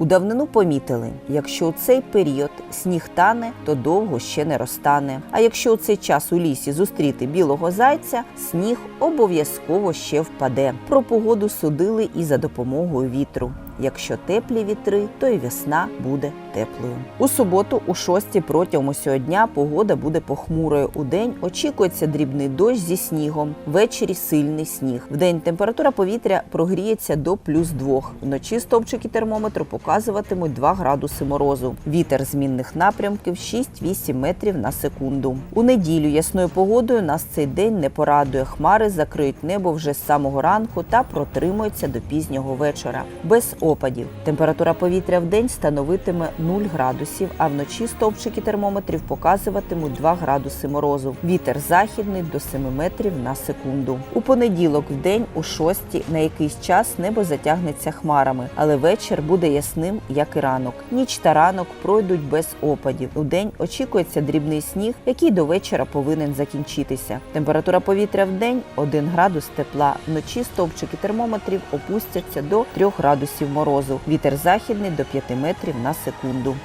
У давнину помітили, якщо у цей період сніг тане, то довго ще не розтане. А якщо у цей час у лісі зустріти білого зайця, сніг обов'язково ще впаде. Про погоду судили і за допомогою вітру. Якщо теплі вітри, то й весна буде теплою. У суботу, у шостій протягом усього дня погода буде похмурою. У день очікується дрібний дощ зі снігом. Ввечері сильний сніг. Вдень температура повітря прогріється до плюс 2. Вночі стовпчики термометру показуватимуть 2 градуси морозу. Вітер змінних напрямків 6-8 метрів на секунду. У неділю ясною погодою нас цей день не порадує. Хмари закриють небо вже з самого ранку та протримуються до пізнього вечора. Без опадів. Температура повітря в день становитиме 0 градусів, а вночі стовпчики термометрів показуватимуть 2 градуси морозу. Вітер західний до 7 метрів на секунду. У понеділок в день у 6 на якийсь час небо затягнеться хмарами, але вечір буде ясним, як і ранок. Ніч та ранок пройдуть без опадів. У день очікується дрібний сніг, який до вечора повинен закінчитися. Температура повітря в день 1 градус тепла. Вночі стовпчики термометрів опустяться до 3 градусів морозу. Вітер західний до 5 метрів на секунду. बिंदु